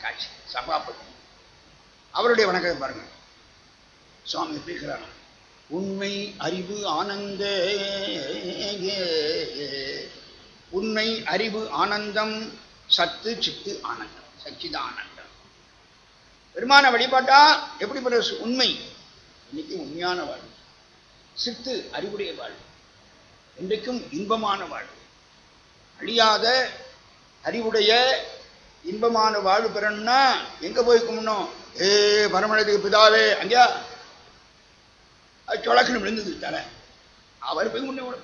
காட்சி. சபாபதி அவருடைய வணக்கம் பாருங்க. சுவாமி பேசுகிறார் உண்மை அறிவு ஆனந்த உண்மை அறிவு ஆனந்தம் சத்து சித்து ஆனந்தம். சச்சித ஆனந்தம். பெருமான வழிபாட்டா? எப்படி சு- உண்மை. இன்னைக்கு உண்மையான வாழ்வு. சித்து அறிவுடைய வாழ்வு. இன்றைக்கும் இன்பமான வாழ்வு. அழியாத அறிவுடைய இன்பமான வாழ்வு பெறணும்னா எங்க போய் கும்பிடணும்? ஏ பரமணத்துக்கு பிதாவே அங்கேயா? அது சொலக்கணும் விழுந்தது தலை. அவர் போய் முன்னே கூட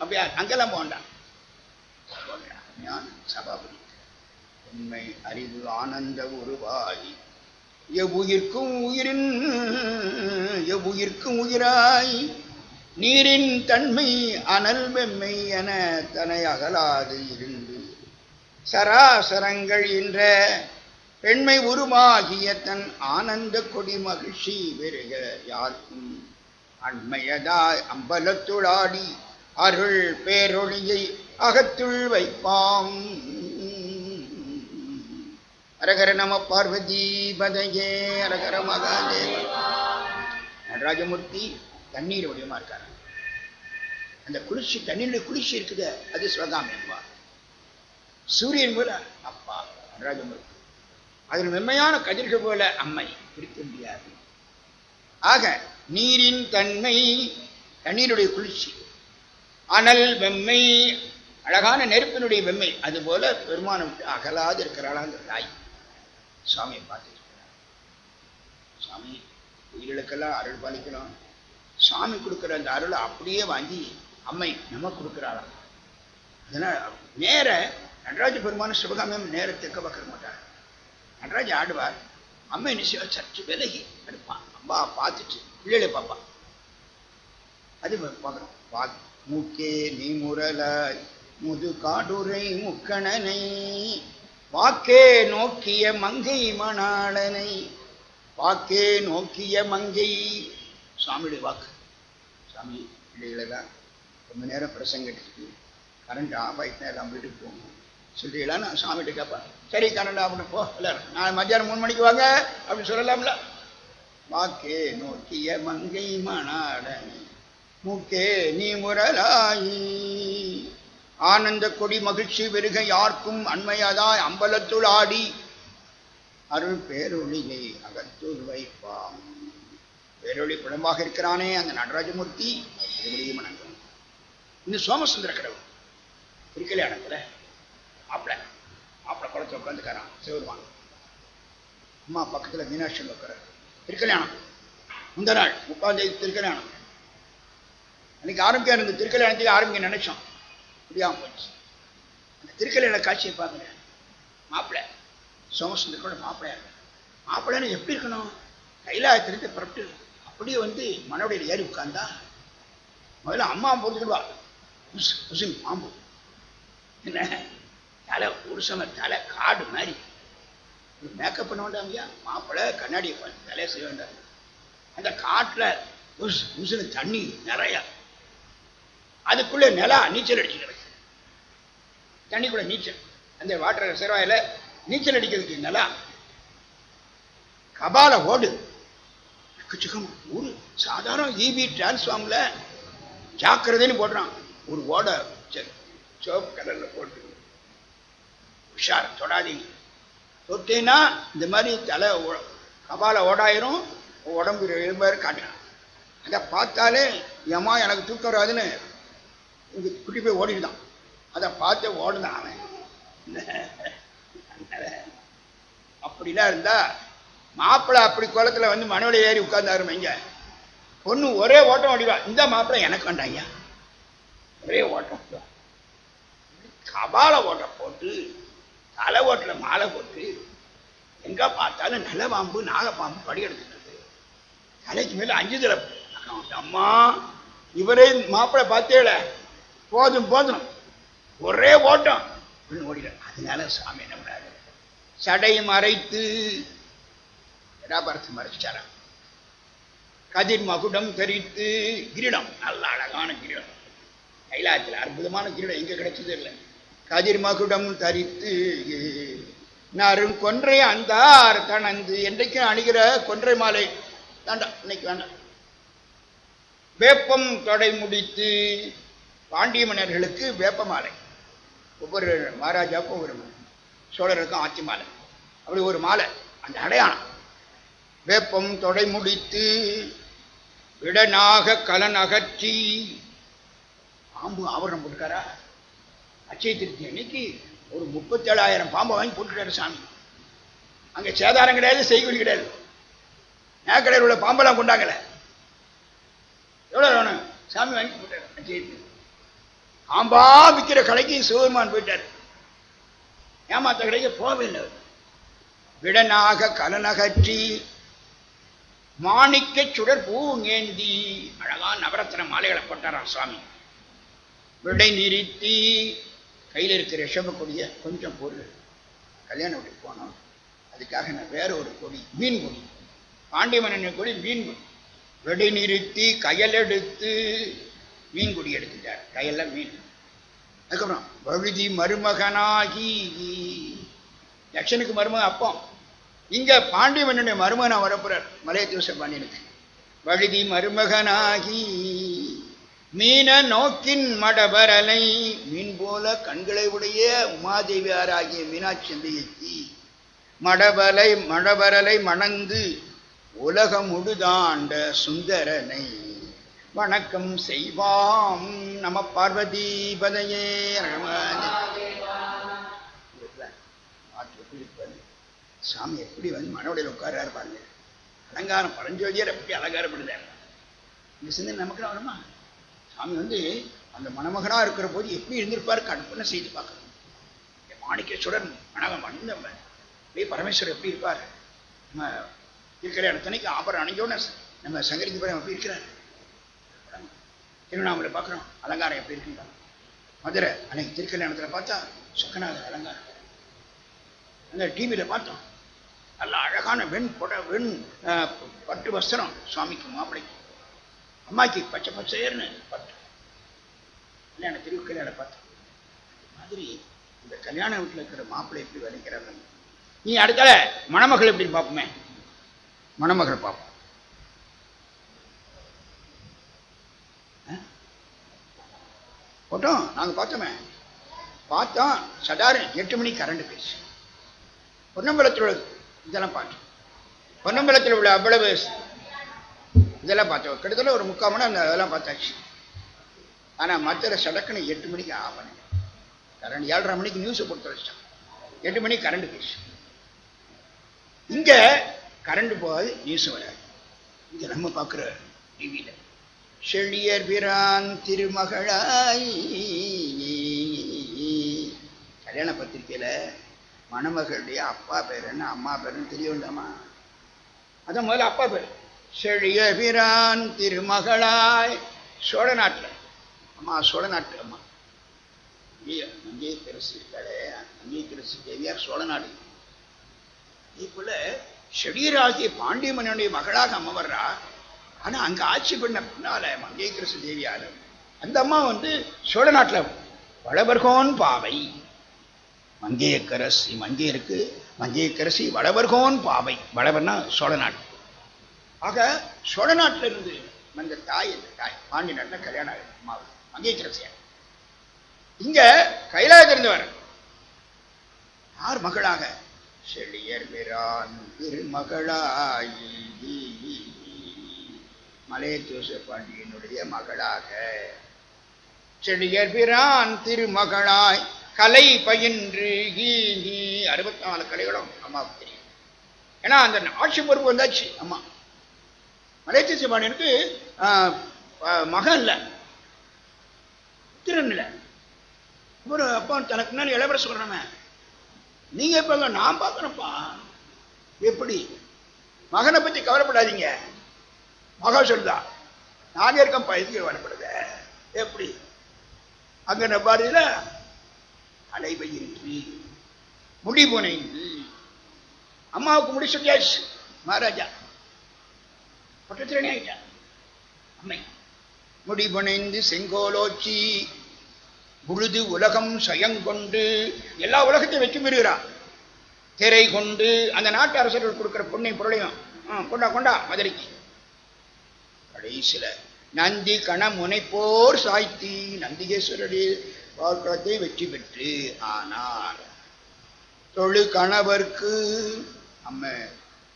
அப்படியா? அங்கெல்லாம் போண்டான் சபாபதி. உண்மை அறிவு ஆனந்த உருவாய் எவ்வுயிர்க்கும் உயிரின் எவ்வுயிர்க்கும் உயிராய் நீரின் தன்மை அனல் வெம்மை என தனை அகலாது இருந்து சராசரங்கள் என்ற பெண்மை உருமாகிய தன் ஆனந்த கொடி மகிழ்ச்சி பெருக யாருக்கும். அண்மையதாய் அம்பலத்துளாடி அருள் பேரொழியை அகத்துள் வைப்பாம். அரகர நம பார்வதி பதையே அரகர மகாதேவ. நடராஜமூர்த்தி தண்ணீர் வடிவமா இருக்காரு. அந்த குளிர்ச்சி தண்ணீர்ல குளிர்ச்சி இருக்குது அது சிவகாமி என்பார். சூரியன் போல அப்பா நடராஜமூர்த்தி அதில் மென்மையான கதிர்கள் போல அம்மை பிரிக்க முடியாது. ஆக நீரின் தன்மை தண்ணீருடைய குளிர்ச்சி அனல் வெம்மை அழகான நெருப்பினுடைய வெம்மை அதுபோல பெருமானம் விட்டு அகலாது இருக்கிறாளா அந்த தாய். சுவாமியை பார்த்துருக்கிறார் சுவாமி உயிர்களுக்கெல்லாம் அருள் பாலிக்கலாம் சாமி கொடுக்குற அந்த அருளை அப்படியே வாங்கி அம்மை நம்ம கொடுக்குறாளாம். அதனால் நேர நடராஜ பெருமான சிவகாமியம் நேரத்துக்கு பார்க்க மாட்டார்? நடராஜ ஆடுவார். அம்மை நிச்சய சற்று விலகி எடுப்பான். அம்மா பார்த்துட்டு பிள்ளைகளை பார்ப்பான் அது பார்க்குறோம் பா மூக்கே நீ முரலாய் முது காடுரை முக்கணனை வாக்கே நோக்கிய மங்கை மணாளனை வாக்கே நோக்கிய மங்கை. சுவாமியுடைய வாக்கு. சாமி பிள்ளைகளெல்லாம் ரொம்ப நேரம் பிரசங்க எடுத்துட்டு கரண்ட் ஆஃப் ஆகிட்டா எல்லாம் வீட்டுக்கு போகணும். சொல்றீங்களா நான் சாமிகிட்ட கேட்பேன் சரி கரண்ட் அப்படின்னு போ எல்லாரும். நான் மத்தியானம் மூணு மணிக்கு வாங்க அப்படின்னு சொல்லலாம்ல. வாக்கே நோக்கிய மங்கை மணாடனி மூக்கே நீ முரலாயி. ஆனந்த கொடி மகிழ்ச்சி பெருக யாருக்கும் அண்மையதாய் அம்பலத்துள் ஆடி. அருள் பேரொளியை அகத்துள் வைப்பாம் பேரொளி புலம்பாக இருக்கிறானே அந்த நடராஜமூர்த்தி. திருவடியை வணங்கும் இந்த சோமசுந்தர கடவுள். திருக்கல்யாணத்துல மாப்பிள. மாப்பிள குழந்தை உட்காந்துக்கிறான் சிவருமான் அம்மா பக்கத்துல மீனாட்சி உட்கார் திருக்கல்யாணம். முந்த நாள் முப்பாம் தேதி திருக்கல்யாணம். அன்னைக்கு ஆரம்பிக்க இருந்த திருக்கல்யாணத்துக்கு ஆரம்பிக்க நினைச்சோம். முடியாமல் போச்சு. அந்த திருக்கல்யாண காட்சியை பார்க்குறேன் மாப்பிள்ளை சோமசுந்தரோட மாப்பிள்ளையா இருக்கு மாப்பிள்ளைன்னு எப்படி இருக்கணும்? கைலாயத்திலிருந்து புறப்பட்டு அப்படியே வந்து மனோடையில் ஏறி உட்கார்ந்தா முதல்ல அம்மா போட்டுக்கிடுவா உஸ் உசுன் பாம்பு என்ன? தலை புருஷன தலை காடு மாதிரி. மேக்கப் பண்ண வேண்டாம்யா? மாப்பிள்ளை கண்ணாடி தலை செய்ய வேண்டாம். அந்த காட்டில் புஷ் உசுனு தண்ணி நிறையா. அதுக்குள்ளே நிலா நீச்சல் அடிச்சு தண்ணிக்குள்ளே நீச்சல். அந்த வாட்டர் சிறுவாயில் நீச்சல் அடிக்கிறதுக்கு நிலா. கபால ஓடு. எக்கச்சக்கம் ஒரு சாதாரண இபி டிரான்ஸ்ஃபார்மில் ஜாக்கிரதைன்னு போடுறான். ஒரு ஓடை சரி சிவப்பு கலர்ல போட்டு. உஷார் தொடாதீங்க. தொட்டீங்கன்னா இந்த மாதிரி தலை ஓ- கபால ஓடாயிரும் உடம்பு எழுபாரு காட்டுறான் அதை பார்த்தாலே ஏமா எனக்கு தூக்கம் வராதுன்னு. இங்கே குட்டி போய் ஓடிடுதான். அதை பார்த்து ஓடுதான் அவன். அப்படிலாம் இருந்தா மாப்பிள்ளை அப்படி குளத்துல வந்து மனோட ஏறி உட்கார்ந்தாரு இங்க. பொண்ணு ஒரே ஓட்டம் ஓடிவா இந்த மாப்பிள்ளை எனக்கு வேண்டாங்க ஒரே ஓட்டம். கபால ஓட்டம் போட்டு தலை ஓட்டுல மாலை போட்டு எங்க பார்த்தாலும் நிலபாம்பு நாகப்பாம்பு படி எடுத்துட்டு தலைக்கு மேல அஞ்சு தலை அம்மா இவரே மாப்பிள்ளை பார்த்தேல. போதும் போதும். ஒரே ஓட்டம். அப்படின்னு ஓடிட அதனால சாமி என்ன பண்ணாரு? சடை மறைத்து வியாபாரத்தை மறைச்சிட்டாரா? கதிர் மகுடம் தெரித்து கிரீடம். நல்ல அழகான கிரீடம். கைலாயத்தில் அற்புதமான கிரீடம். எங்கே கிடைச்சது இல்லை. கதிர் மகுடம் தரித்து நறும் கொன்றை அந்தார் தனந்து என்றைக்கும் அணுகிற கொன்றை மாலை? வேண்டாம் இன்னைக்கு வேண்டாம் வேப்பம் தொடை முடித்து பாண்டிய மன்னர்களுக்கு வேப்ப மாலை. ஒவ்வொரு மகாராஜாவுக்கும் ஒரு சோழருக்கும் ஆட்சி மாலை. அப்படி ஒரு மாலை அந்த அடையாளம். வேப்பம் தொடை முடித்து விடனாக கலன் அகற்றி ஆம்பு ஆவரணம் கொடுக்காரா அச்சய திருப்தி அன்னைக்கு ஒரு முப்பத்தேழாயிரம் பாம்பை வாங்கி போட்டுட்டாரு சாமி. அங்கே சேதாரம் கிடையாது செய்கூலி கிடையாது. நேக்கடையில் உள்ள பாம்பெல்லாம் கொண்டாங்கல. எவ்வளோ வேணும்? சாமி வாங்கி போட்டார் அச்சயத்துக்கு பாம்பா விற்கிற கடைக்கு சிவபெருமான் போயிட்டார். ஏமாத்த கடைக்கு போகவே இல்லை விடனாக கலனகற்றி மாணிக்க சுடர் பூ ஏந்தி அழகா நவரத்ன மாலைகளை போட்டாராம் சுவாமி விடை நிறுத்தி கையில் இருக்கிற ரிஷப கொடியை கொஞ்சம் பொருள் கல்யாண வீட்டுக்கு போனோம். அதுக்காக நான் வேற ஒரு கொடி மீன் கொடி. பாண்டியமன்னன் கொடி மீன் கொடி. வெடி நிறுத்தி கையில் எடுத்து மீன் கொடி எடுத்துட்டார். கையில மீன். அதுக்கப்புறம் வழுதி மருமகனாகி. யக்ஷனுக்கு மருமகன் அப்பம். இங்கே பாண்டிய மன்னனுடைய மருமகனா வரப்போறார் மலையத்தூச பாண்டியனுக்கு வழுதி மருமகனாகி. மீன நோக்கின் மடபரலை மீன் போல கண்களை உடைய உமாதேவியாராகிய மீனாட்சி மடபலை மடபரலை மணந்து உலகம் முழுதாண்ட சுந்தரனை வணக்கம் செய்வாம் நம பார்வதி பதையே சாமி எப்படி வந்து மனோடையில் உட்காராரு பாருங்க. அலங்காரம் பரஞ்சோதியர் எப்படி அலங்காரப்படுதார் இந்த சிந்தனை நமக்கு வருமா? சாமி வந்து அந்த மணமகனாக இருக்கிற போது எப்படி இருந்திருப்பாரு கற்பனை செய்து பார்க்கணும். மாணிக்கேஸ்வரன் மணவன் வந்தவன் அப்படியே பரமேஸ்வரர் எப்படி இருப்பார்? நம்ம இருக்கிற இடத்தனைக்கு ஆபரம் அணிஞ்சோன்னு நம்ம சங்கரிக்கு போய் எப்படி இருக்கிறார்? திருவண்ணாமலை பார்க்குறோம் அலங்காரம் எப்படி இருக்குன்றாங்க மதுரை அன்னைக்கு திருக்கல்யாணத்தில் பார்த்தா சுக்கநாதர் அலங்காரம். அந்த டிவியில் பார்த்தோம். நல்ல அழகான வெண் கொடை வெண் பட்டு வஸ்திரம் சுவாமிக்கு மாப்பிள்ளைக்கு அம்மாக்கு பச்சை பச்சையர்னு பட்டு கல்யாண திருக்கல்யாணம் பார்த்தேன். மாதிரி இந்த கல்யாண வீட்டில் இருக்கிற மாப்பிள்ளை எப்படி வரைக்கிறாங்க நீ அடுத்தால மணமகள் எப்படி பார்ப்போமே. மணமகள் பார்ப்போம். போட்டோம் நாங்கள் பார்த்தோமே. பார்த்தோம் சடாரு எட்டு மணிக்கு கரண்ட் பேசு பொன்னம்பலத்தில் உள்ள இதெல்லாம் பார்த்தோம் பொன்னம்பலத்தில் உள்ள அவ்வளவு இதெல்லாம் பார்த்தோம். கிட்டத்தட்ட ஒரு முக்கால் மணி நேரம் அதெல்லாம் பார்த்தாச்சு. ஆனால் மற்ற சடக்குன்னு எட்டு மணிக்கு ஆகணும் கரண்ட் ஏழரை மணிக்கு நியூஸை கொடுத்து வச்சிட்டான் எட்டு மணிக்கு கரண்ட் பேசு இங்கே கரண்ட் போகாது நியூஸ் வராது. இங்கே நம்ம பார்க்குற டிவியில் செழியர் பிரான் திருமகளாய் கல்யாண பத்திரிக்கையில் மணமகளுடைய அப்பா பேர் என்ன அம்மா பேருன்னு தெரிய வேண்டாமா அதான் முதல்ல அப்பா பேர். செழிய பிரான் திருமகளாய். சோழ நாட்டில் அம்மா சோழ நாட்டு அம்மா ஐயா மஞ்சை தெரசு இருக்காளே மஞ்சை தேவியார் சோழ நாடு இப்போல செடியராகிய பாண்டிய மன்னனுடைய மகளாக அம்மா வர்றா. ஆனா அங்க ஆட்சி பண்ண பின்னால மங்கையரசு தேவியார். அந்த அம்மா வந்து சோழ நாட்டுல வளவர்கோன் பாவை. மங்கையக்கரசி மங்கையருக்கு மங்கையக்கரசி வளவர்கோன் பாவை. வளவர்னா சோழ நாடு ஆக சோழ நாட்டில் இருந்து வந்த தாய் இந்த தாய் பாண்டி நாட்டில் கல்யாணம் ஆகுது அம்மாவுக்கு மங்கையக்கரசியார் இங்க கைலாயத்தில் இருந்தவர் யார் மகளாக? செழியர் பிரான் திருமகளாய் மலையத்தூச பாண்டியனுடைய மகளாக. செழியர் பிரான் திருமகளாய் கலை பயின்று அறுபத்தி நாலு கலைகளும் அம்மாவுக்கு தெரியும். ஏன்னா அந்த ஆட்சி பொறுப்பு வந்தாச்சு. அம்மா. மலையத்தூச பாண்டியனுக்கு ஆஹ், மகன் இல்லை. திறன் இல்லை. ஒரு அப்பா தனக்கு முன்னாடி இளவரசு சொல்கிறேன் நீங்க இப்ப நான் பார்க்கணும்ப்பா எப்படி? மகனை பத்தி கவலைப்படாதீங்க. மகா சொல்லுதா நானே இருக்கேன்ப்பா எதுக்கு கவலைப்படுத எப்படி? அங்க நம்பாருல அலைவையின்றி முடி போனேன். அம்மாவுக்கு முடி சொல்லியாச்சு மகாராஜா. பட்டத்திலே ஆயிட்டா அம்மை முடிபுனைந்து செங்கோலோச்சி முழுது உலகம் சயங்கொண்டு எல்லா உலகத்தையும் வெற்றி பெறுகிறார் திரை கொண்டு அந்த நாட்டு அரசர்கள் கொடுக்கிற பொண்ணை பொருளையும் கொண்டா கொண்டா மதுரைக்கு. கடைசியில நந்தி கண முனைப்போர் சாய்த்தி நந்திகேஸ்வரடி பார்க்கலத்தை வெற்றி பெற்று ஆனால் தொழு கணவர்க்கு அம்மை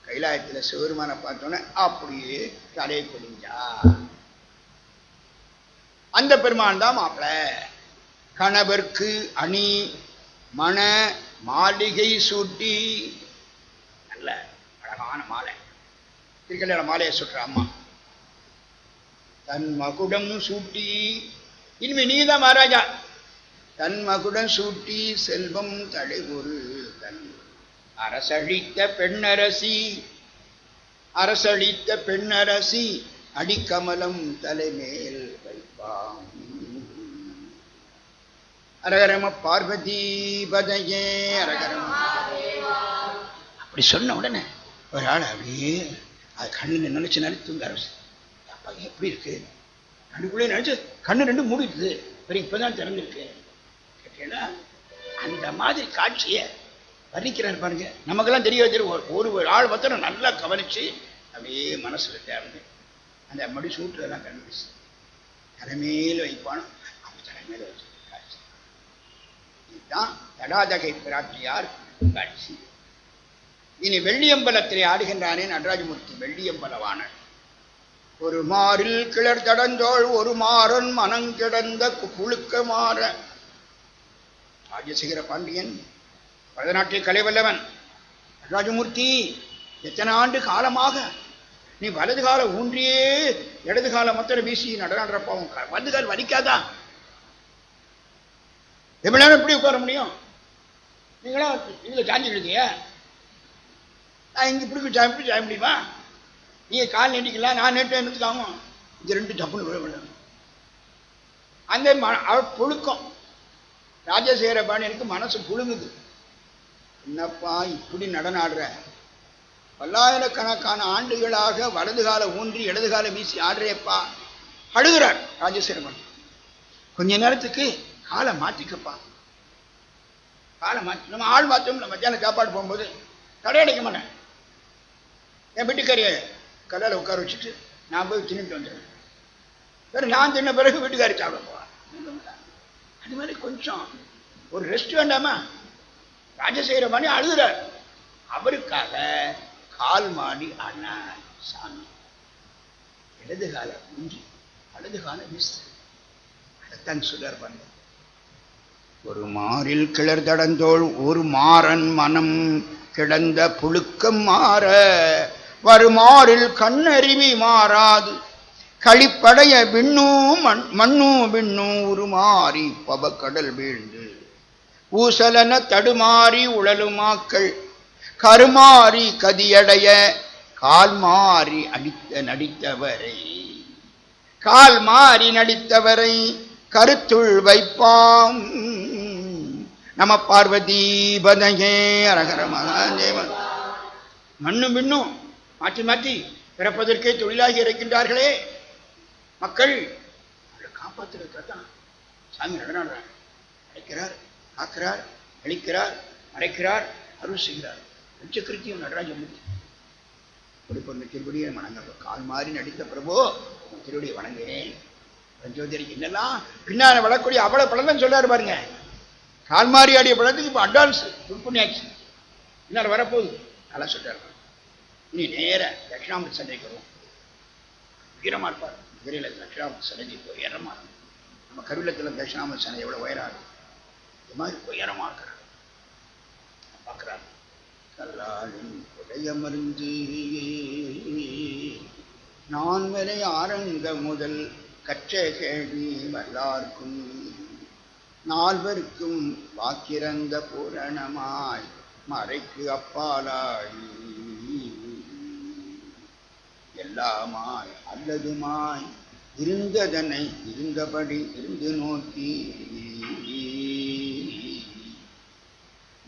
கைலாயத்துல சிவருமான பார்த்தோன்னே அப்படியே தலை குடிஞ்சா அந்த பெருமான் தான் மாப்பிள. கணவர்க்கு அணி மன மாளிகை சூட்டி. நல்ல அழகான மாலை. திருக்கல்யாண மாலையை சுட்டுற அம்மா. தன் மகுடம் சூட்டி. இனிமே நீதான் மகாராஜா. தன் மகுடம் சூட்டி செல்வம் தடைபொரு தன் அரசழித்த பெண்ணரசி. அரசழித்த பெண்ணரசி. அடிக்கமலம் தலைமேல் வைப்பாம் அரகரம பார்வதி பதையே அரகரம. அப்படி சொன்ன உடனே ஒரு ஆள் அப்படியே அது கண்ணில் நினைச்சு நினைச்சு தூங்க அரசு அப்பா எப்படி இருக்கு? கண்ணுக்குள்ளே நினைச்சு கண்ணு ரெண்டு மூடிடுது பெரிய இப்பதான் திறந்துருக்கு. கேட்டீங்கன்னா அந்த மாதிரி காட்சியை வர்ணிக்கிறார் பாருங்க. நமக்கெல்லாம் தெரிய வச்சிரு ஒரு ஒரு ஆள் பார்த்தா நல்லா கவனிச்சு அப்படியே மனசுல தேர்ந்து அந்த மடி சூட்டுறதெல்லாம் கண்டுபிடிச்சு. தலைமையில் வைப்பானோ தலைமையில் வச்சு காட்சி. இதுதான் தடாதகை பிராட்டியார் காட்சி. இனி வெள்ளியம்பலத்திலே ஆடுகின்றானே நடராஜமூர்த்தி வெள்ளியம்பலவான ஒரு மாறில் கிளர் தடந்தோள் ஒரு மாறன் மனங்கிடந்த புழுக்க மாற. ராஜசேகர பாண்டியன் பரதநாட்டிய கலைவல்லவன் நடராஜமூர்த்தி எத்தனை ஆண்டு காலமாக நீ வலது கால ஊன்றியே இடது கால மொத்தம் வீசி நடனாடுற வலது கால் வலிக்காதா? எப்படி நேரம் எப்படி உட்கார முடியும்? நீங்களா இதுல சாஞ்சிக்கிட்டீங்க நான் இங்க இப்படி சாய் இப்படி சாய முடியுமா? நீங்கள் கால் நீட்டிக்கலாம் நான் நேற்று என்னத்துக்காகும் இது ரெண்டு டப்புன்னு விட விட அந்த ம- அவ புழுக்கம். ராஜசேகர பாணியனுக்கு மனசு புழுங்குது. என்னப்பா இப்படி நடனாடுற? பல்லாயிரக்கணக்கான ஆண்டுகளாக வலது கால ஊன்றி இடது கால வீசி ஆடுறேப்பா. அழுகிறார் ராஜசேரமன் கொஞ்ச நேரத்துக்கு காலை மாத்திக்கப்பா. காலை மாற்றி நம்ம ஆள் மாற்றோம்ல மத்தியானம் சாப்பாடு போகும்போது தடையடைக்க மாட்டேன். என் வீட்டுக்காரிய கல்லால் உட்கார வச்சுட்டு நான் போய் தின்னுட்டு வந்துடுவேன் சரி நான் தின்ன பிறகு வீட்டுக்காரி சாப்பிட போவேன் அது மாதிரி கொஞ்சம் ஒரு ரெஸ்ட் வேண்டாமா? ராஜசேகர மணி அழுகிறார் அவருக்காக கால் மாடி ஆனார் சாமி. இடது கால ஊன்றி வலது கால வீசு. அதைத்தான் சுடர் பண்ண ஒரு மாறில் கிளர் தடந்தோள் ஒரு மாறன் மனம் கிடந்த புழுக்கம் மாற வருமாறில் கண்ணருவி மாறாது. களிப்படைய விண்ணும் மண் மண்ணும் விண்ணும் உருமாறி பவக்கடல் வீழ்ந்து ஊசலன தடுமாறி உழலுமாக்கள். கருமாறி கதியடைய கால் மாறி அடித்த நடித்தவரை. கால் மாறி நடித்தவரை கருத்துள் வைப்பாம். நம பார்வதி பதையே அரகர மகாதேவன். மண்ணும் மின்னும் மாற்றி மாற்றி பிறப்பதற்கே தொழிலாகி இருக்கின்றார்களே. மக்கள் அவரை காப்பாற்றுறதுக்காக தான் சாமி நடனாடுறார் அழைக்கிறார். காக்கிறார் அழிக்கிறார் மறைக்கிறார் அருள் செய்கிறார். பஞ்சகிருத்தியம் நடராஜமூர்த்தி கொடுப்பந்த திருவடியை வணங்க கால் மாறி நடித்த பிரபு உன் திருவடியை வணங்குகிறேன். பஞ்சோதரி என்னெல்லாம்? பின்னால வளரக்கூடிய அவ்வளவு பழம் தான் பாருங்க. கால் மாறி ஆடிய பழத்துக்கு இப்போ அட்வான்ஸ் புண்ணியாச்சு. பின்னால் வரப்போகுது. நல்லா சொல்றாரு. இனி நேர தட்சிணாமூர்த்தி சந்தைக்கு வருவோம். உயரமாக இருப்பார் மதுரையில் தட்சிணாமூர்த்தி சந்தைக்கு போய் இருக்கும் நம்ம கருவிலத்தில் தட்சிணாமூர்த்தி சந்தை எவ்வளோ உயராகும் இது மாதிரி உயரமாக்குறாங்க இருக்கிறார் பார்க்கிறார் கல்லாளின் உடையமர்ந்து நான் வரை ஆரங்க முதல் கற்ற கேள்வி வல்லார்க்கும் நால்வருக்கும் வாக்கிறந்த பூரணமாய் மறைக்கு அப்பாலாய். எல்லாமாய் அல்லதுமாய் இருந்ததனை இருந்தபடி இருந்து நோக்கி.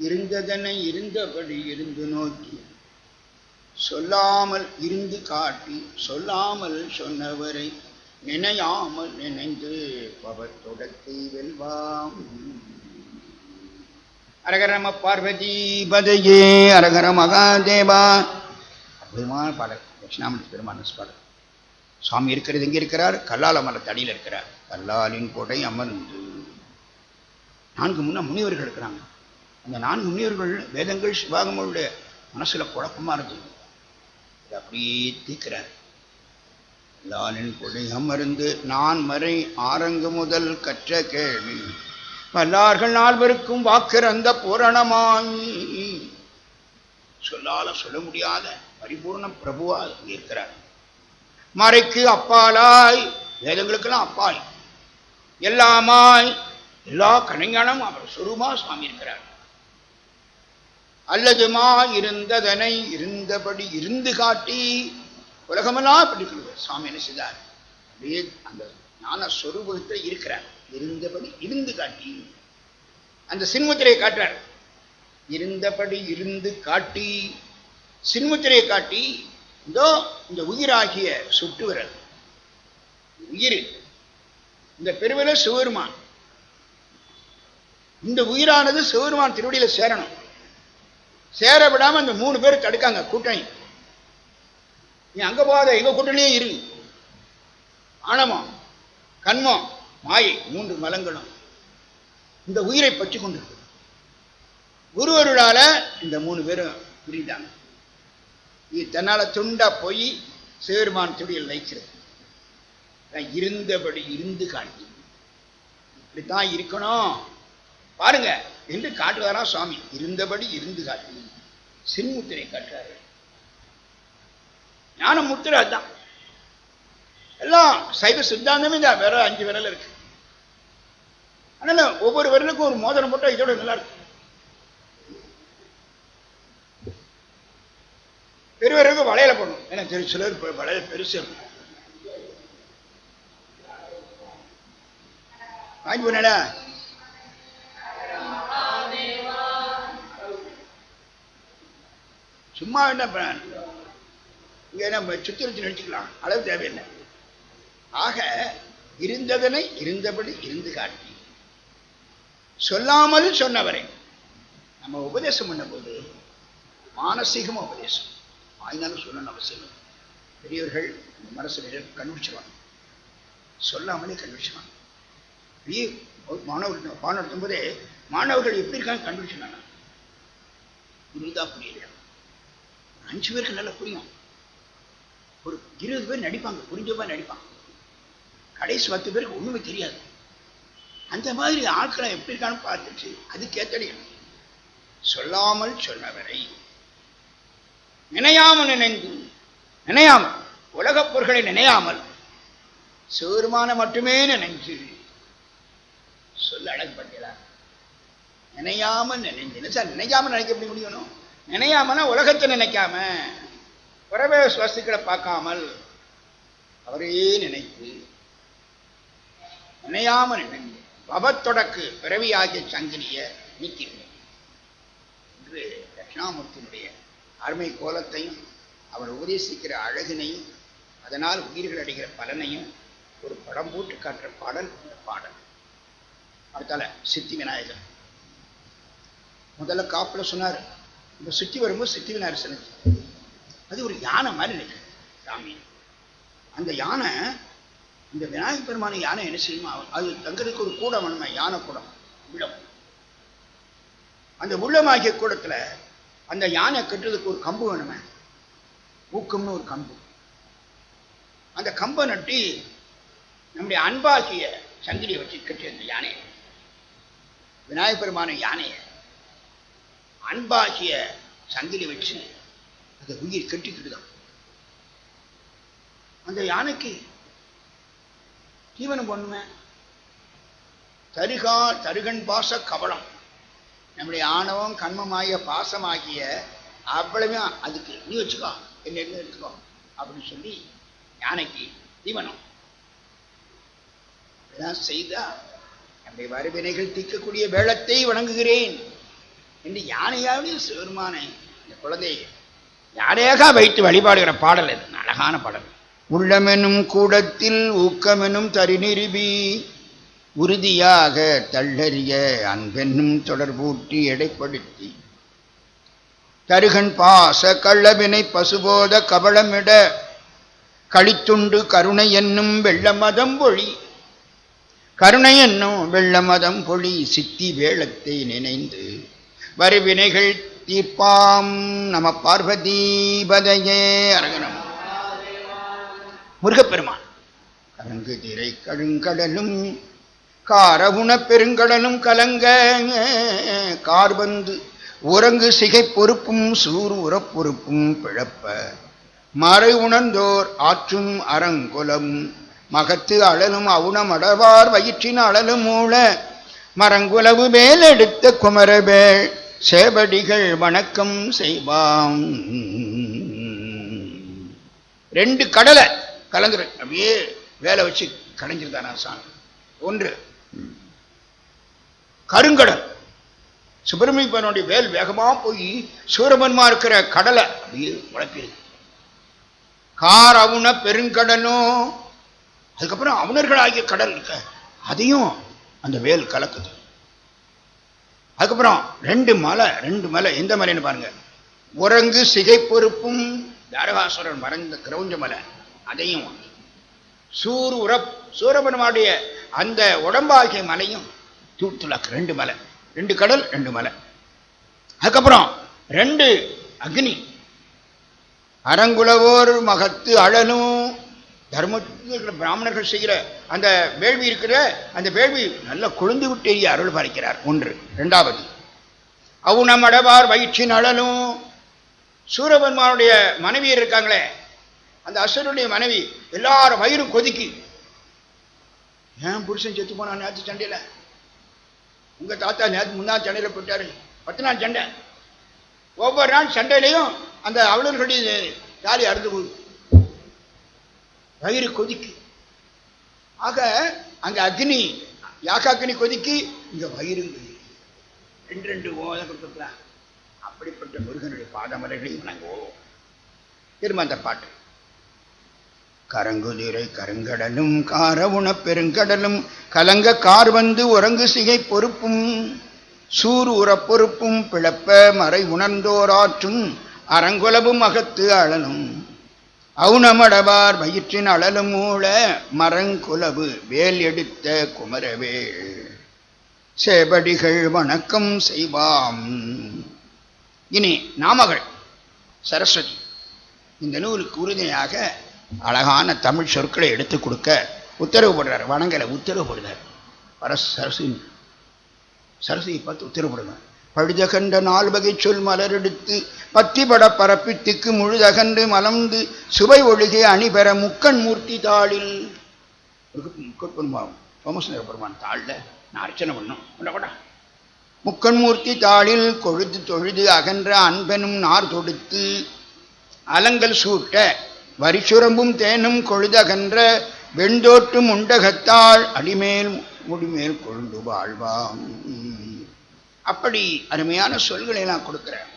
இருந்ததனை இருந்தபடி இருந்து நோக்கி. சொல்லாமல் இருந்து காட்டி சொல்லாமல் சொன்னவரை நினையாமல் நினைந்து பவத்தொடத்தை வெல்வாம். அரகரம பார்வதி பதையே அரகர மகாதேவா. அற்புதமான பாடல். தட்சிணாமூர்த்தி பெருமானஸ் பாடல். சுவாமி இருக்கிறது எங்கே இருக்கிறார்? கல்லால மரத்து அடியில் இருக்கிறார். கல்லாலின் கொடை அமர்ந்து. நான்கு முன்ன முனிவர்கள் இருக்கிறாங்க. அந்த நான்கு முனிவர்கள் வேதங்கள் சிவாகமோடைய மனசுல குழப்பமா இருந்தது. அப்படியே தீக்கிறார் லாலின் கொடை அமர்ந்து நான் மறை ஆரங்கு முதல் கற்ற கேள்வி வல்லார்கள் நால்வருக்கும் வாக்கிறந்த பூரணமாய். சொல்லால சொல்ல முடியாத பரிபூர்ண பிரபுவா இருக்கிறார். மறைக்கு அப்பாலாய் வேதங்களுக்கெல்லாம் அப்பால். எல்லாமாய் எல்லா கலைஞனும் அவர் சுருமா சுவாமி இருக்கிறார். அல்லதுமா இருந்ததனை இருந்தபடி இருந்து காட்டி உலகமெல்லாம் படிக்கிறது சுவாமி என்ன செய்தார்? அப்படியே அந்த ஞான சொரூபத்தை இருக்கிறார். இருந்தபடி இருந்து காட்டி. அந்த சின்முத்திரையை காட்டுறார். இருந்தபடி இருந்து காட்டி. சின்முத்திரையை காட்டி இதோ இந்த உயிராகிய சுட்டு விரல் உயிர் இந்த பெருவில சிவருமான் இந்த உயிரானது சிவருமான் திருவடியில சேரணும். சேர விடாம அந்த மூணு பேர் தடுக்காங்க கூட்டணி. நீ அங்க போகாத எங்க கூட்டணியே இரு. ஆணவம் கண்மம் மாயை மூன்று மலங்களும். இந்த உயிரை பற்றி கொண்டு குருவருளால இந்த மூணு பேரும் பிரிந்தாங்க இது தன்னால துண்டா போய் சேருமான துடியில் லைக்கிறது இருந்தபடி இருந்து காட்டி. இப்படித்தான் இருக்கணும். பாருங்க என்று காட்டுவாரா சுவாமி? இருந்தபடி இருந்து காட்டு சின்முத்திரை காட்டுறாரு. ஞான முத்திரை அதுதான். எல்லாம் சைவ சித்தாந்தமே தான் வேற அஞ்சு விரல் இருக்கு. அதனால ஒவ்வொரு விரலுக்கும் ஒரு மோதிரம் போட்டா இதோட நல்லா இருக்கு. பெருவருக்கு வளையல போடணும். ஏன்னா தெரியும் சிலர் வளையல பெருசு. இருக்கும் வாங்கி போனடா. சும்மா என்ன பண்ண இங்க நம்ம சுத்தி வச்சு நினைச்சுக்கலாம். அளவு தேவையில்லை. ஆக இருந்ததனை இருந்தபடி இருந்து காட்டி. சொல்லாமல் சொன்னவரை. நம்ம உபதேசம் பண்ணும்போது மானசீகமாக உபதேசம். ஆயினாலும் சொல்லணும் அவசியம் பெரியவர்கள் நம்ம மனசுல கண்டுபிடிச்சிருவாங்க சொல்லாமலே கண்டுபிடிச்சிருவாங்க அப்படியே மாணவர்கள் பாடம் நடத்தும் போதே மாணவர்கள் எப்படி இருக்காங்க கண்டுபிடிச்சிருந்தாங்க. புரியுதா புரியலையா? அஞ்சு பேருக்கு நல்லா புரியும். ஒரு இருபது பேர் நடிப்பாங்க புரிஞ்சவா நடிப்பாங்க. கடைசி பத்து பேருக்கு ஒன்றுமே தெரியாது. அந்த மாதிரி ஆட்களை எப்படி இருக்கான்னு பார்த்துட்டு அது கேட்டடியும் சொல்லாமல் சொன்னவரை. நினையாமல் நினைந்து நினையாமல் உலகப் பொருட்களை நினையாமல் சிவருமான மட்டுமே நினைஞ்சு சொல்ல அழகுபடுகிறார் நினையாமல் நினைஞ்சு என்ன சார் நினைக்காம நினைக்க எப்படி முடியணும் நினையாமனா உலகத்தை நினைக்காம புறவே வஸ்துக்களை பார்க்காமல் அவரையே நினைத்து நினையாம நினைந்து பவத்தொடக்கு பிறவியாகிய சங்கிலிய நீக்கிறேன் என்று தட்சிணாமூர்த்தியினுடைய அருமை கோலத்தையும் அவர் உபதேசிக்கிற அழகினையும் அதனால் உயிர்கள் அடைகிற பலனையும் ஒரு படம் போட்டு காட்டுற பாடல் இந்த பாடல். அடுத்தால சித்தி விநாயகர். முதல்ல காப்பில் சொன்னார் இந்த சுத்தி வரும்போது சித்தி விநாயகர் அது ஒரு யானை மாதிரி இருக்கு சாமி. அந்த யானை இந்த விநாயகர் பெருமான யானை என்ன செய்யுமா அது தங்கிறதுக்கு ஒரு கூடம் வேணுமே யானை கூடம் உள்ளம். அந்த உள்ளமாகிய கூடத்துல அந்த யானை கட்டுறதுக்கு ஒரு கம்பு வேணுமே. ஊக்கம்னு ஒரு கம்பு. அந்த கம்பை நட்டி நம்முடைய அன்பாகிய சங்கிலியை வச்சு கட்டி அந்த யானையை விநாயகர் பெருமான யானையை. அன்பாகிய சங்கிலி வச்சு அந்த உயிர் கட்டிக்கிட்டுதான். அந்த யானைக்கு தீவனம் பண்ணுவேன் தருகா தருகன் பாச கவலம் நம்முடைய ஆணவம் கண்மமாகிய பாசமாகிய அவ்வளவே அதுக்கு நீ வச்சுக்கோ என்ன என்ன எடுத்துக்கோ அப்படின்னு சொல்லி யானைக்கு தீவனம். இதெல்லாம் செய்தா. நம்முடைய வரவினைகள் தீர்க்கக்கூடிய வேளத்தை வணங்குகிறேன். என்று யானையாவது சிவருமானை இந்த குழந்தையை யாரையாக வைத்து வழிபாடுகிற பாடல் இது. அழகான பாடல். உள்ளமெனும் கூடத்தில் ஊக்கமெனும் தரிநிருபி உறுதியாக தள்ளறிய அன்பென்னும் தொடர்பூட்டி எடைப்படுத்தி. தருகன் பாச கள்ளவினை பசுபோத கபளமிட களித்துண்டு கருணை என்னும் வெள்ளமதம் பொழி. கருணை என்னும் வெள்ளமதம் பொழி சித்தி வேளத்தை நினைந்து வருவினைகள் தீர்ப்பாம் நம பார்வதீபதையே. அரகணம் முருகப்பெருமான். கலங்கு திரை கடுங்கடலும் காரவுண பெருங்கடலும் கலங்க கார்பந்து உறங்கு சிகை பொறுப்பும் சூர் உறப்பொறுப்பும் பிழப்ப. மறை உணர்ந்தோர் ஆற்றும் அறங்குலம் மகத்து அழலும் அவுணம் அடவார் வயிற்றின் அழலும் மூல மரங்குலவு மேலெடுத்த குமரவேள். சேவடிகள் வணக்கம் செய்வாம். ரெண்டு கடலை கலங்குற அப்படியே வேலை வச்சு கடைஞ்சிருந்தானா சாமி ஒன்று கருங்கடல். சுப்பிரமணியனுடைய வேல் வேகமா போய் சூரபன்மா இருக்கிற கடலை அப்படியே உழப்பிருக்கு கார் அவுன பெருங்கடலும் அதுக்கப்புறம் ஆகிய கடல் இருக்க அதையும் அந்த வேல் கலக்குது. அதுக்கப்புறம் ரெண்டு மலை ரெண்டு மலை எந்த மலைன்னு பாருங்க. உறங்கு சிகை பொறுப்பும் தாரகாசுரன் மறைந்த கிரௌஞ்ச மலை அதையும் சூர் உரப் சூரபெருமானுடைய அந்த உடம்பாகிய மலையும் தூத்துலக் ரெண்டு மலை ரெண்டு கடல் ரெண்டு மலை. அதுக்கப்புறம் ரெண்டு அக்னி. அறங்குலவோர் மகத்து அழனும் தர்மத்தில் பிராமணர்கள் செய்கிற அந்த வேள்வி இருக்கிற அந்த வேள்வி நல்ல கொழுந்து விட்டு எரிய அருள் பறிக்கிறார் ஒன்று. ரெண்டாவது. அவுணமடவார் வயிற்றின் அழலும் சூரபெருமானுடைய மனைவி இருக்காங்களே. அந்த அசுரனுடைய மனைவி எல்லாரும் வயிறும் கொதிக்கி. ஏன் புருஷன் செத்து போனான் நேற்று சண்டையில்? உங்கள் தாத்தா நேற்று முன்னாள் சண்டையில் போயிட்டாரு. பத்து நாள் சண்டை. ஒவ்வொரு நாள் சண்டையிலையும் அந்த அவலர்களுடைய தாலி அறுந்து போகுது வயிறு கொதிக்கு. ஆக அங்க அக்னி யாக்கா அக்னி கொதிக்கு இங்க வயிறு கொதிக்கு. ரெண்டு ரெண்டு ஓதை கொடுத்துருக்கலாம். அப்படிப்பட்ட முருகனுடைய பாதமலைகளையும் வணங்குவோம். திரும்ப அந்த பாட்டு. கரங்குதிரை கருங்கடலும் காரவுண பெருங்கடலும் கலங்க கார் வந்து உறங்கு சிகை பொறுப்பும் சூர் உறப் பொறுப்பும் பிளப்ப மறை உணர்ந்தோராற்றும் அறங்குலவும் அகத்து அழலும். அவுணமடவார் வயிற்றின் அழலும் மூல மரங்குலவு வேல் எடுத்த குமரவேள் சேபடிகள் வணக்கம் செய்வாம். இனி நாமகள் சரஸ்வதி இந்த நூலுக்கு உறுதியாக அழகான தமிழ் சொற்களை எடுத்து கொடுக்க உத்தரவு போடுறார் வணங்கலை உத்தரவு போடுறார். பர சரஸ்வதி சரஸ்வதியை பார்த்து உத்தரவு போடுறார் பழுதகண்ட நால்வகை சொல் மலரெடுத்து பத்திபட பரப்பித்துக்கு முழுதகன்று மலர்ந்து சுவை ஒழுகை அணிபெற முக்கன் மூர்த்தி தாளில். முக்கற்பெருமான் சோமசுந்தர பெருமான் தாளில் நான் அர்ச்சனை பண்ணும். கொண்டா கொண்டா. தாளில் கொழுது தொழுது அகன்ற அன்பனும் நார் தொடுத்து அலங்கல் சூட்ட வரிசுரம்பும் தேனும் கொழுதகன்ற வெண்தோட்டும் உண்டகத்தாள் அடிமேல் முடிமேல் கொழுந்து வாழ்வாம். அப்படி அருமையான சொல்களை எல்லாம் கொடுக்கிறேன்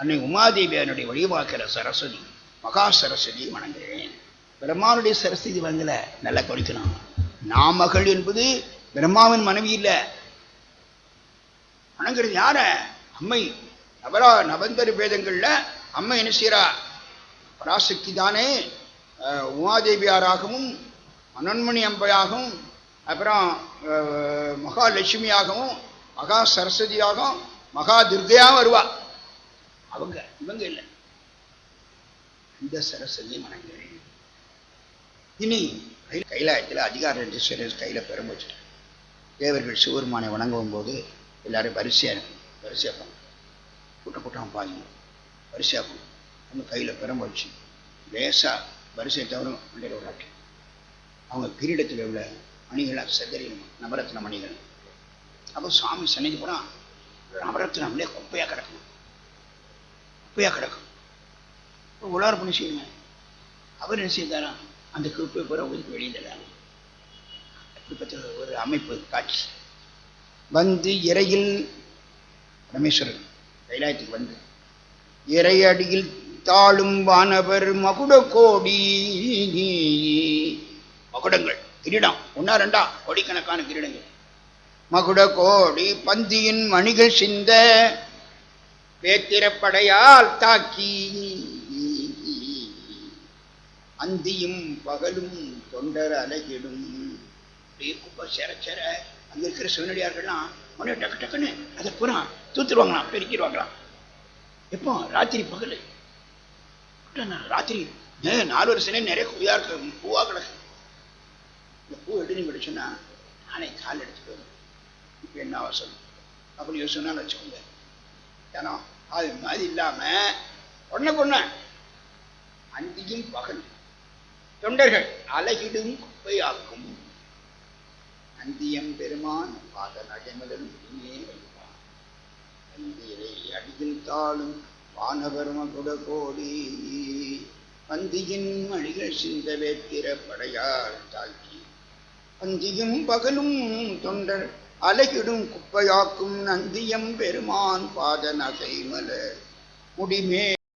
அன்னை உமாதேவி என்னுடைய வழிபாக்கிற சரஸ்வதி மகா சரஸ்வதி வணங்குகிறேன். பிரம்மாவுடைய சரஸ்வதி வந்தல நல்லா கொடுக்கணும் நாமகள் என்பது பிரம்மாவின் மனைவி இல்லை. வணங்குறது யார? அம்மை. நவரா நவந்தரி வேதங்கள்ல அம்மை என்ன செய்யறா பராசக்தி தானே உமாதேவியாராகவும் அனன்மணி அம்பையாகவும் அப்புறம் மகாலட்சுமியாகவும் மகா சரஸ்வதியாகும் மகா துர்கையாக வருவா. அவங்க இவங்க இல்லை. இந்த சரஸ்வதி வணங்குகிறேன் இனி கைல- கைலாயத்தில் அதிகார ரெண்டு கையில் பெரும் வச்சுட்டேன் தேவர்கள் சிவருமானை வணங்கும் போது எல்லாரும் வரிசையாக வரிசையாக போகணும் கூட்டம் கூட்டம் பாருங்க வரிசையாக போகணும் அவங்க கையில் பெரும் வச்சு லேசாக வரிசையை தவிர மண்டையில் விடாட்டி அவங்க கிரீடத்தில் உள்ள மணிகளாக செதறியும் நவரத்ன மணிகள். அப்போ சுவாமி சன்னிதி போனால் நவரத்தினம்லே குப்பையாக கிடக்கும். குப்பையாக கிடக்கும். இப்போ உலார் பண்ணி செய்யுங்க அவர் என்ன செய்தாரா? அந்த குப்பை பூரா ஒதுக்கி வெளியிடலாம் அப்படிப்பட்ட ஒரு அமைப்பு காட்சி. வந்து இறையில் ரமேஸ்வரன் கைலாயத்துக்கு வந்து இறையடியில் தாழும் வானவர் மகுட கோடி மகுடங்கள் கிரீடம் ஒன்னா ரெண்டா கோடிக்கணக்கான கிரீடங்கள். மகுட கோடி பந்தியின் மணிகள் சிந்த வேத்திரப்படையால் தாக்கி. அந்தியும் பகலும் தொண்டர் அலகிடும். அப்படியே குப்பை அங்க இருக்கிற சிவனடியார்கள்லாம் உடனே டக்கு டக்குன்னு அதை பூரா தூத்துருவாங்களாம் பெருக்கிடுவாங்களாம். எப்போ? ராத்திரி பகல். ராத்திரி நாலு வருஷம் நிறைய பூவாக இருக்கு பூவா கிடக்கு. இந்த பூ எடுத்து படிச்சுன்னா நாளை கால் எடுத்துட்டு வரும் இப்போ என்ன அவசரம்? அப்படி யோசனை வச்சுக்கோங்க. ஏன்னா அது மாதிரி இல்லாம ஒன்ன கொன்ன அந்தியும் பகல் தொண்டர்கள் அலகிடும் குப்பையாக்கும் அந்தியம் பெருமான் பாத நகைமலன் இனியே அடியில் தாளும் வானபரும குட கோடி பந்தியின் மணிகள் சிந்த வேத்திர படையால் தாக்கி. பந்தியும் பகலும் தொண்டர் அலகிடும் குப்பையாக்கும் நந்தியம் பெருமான் பாத நகைமலர். முடிமே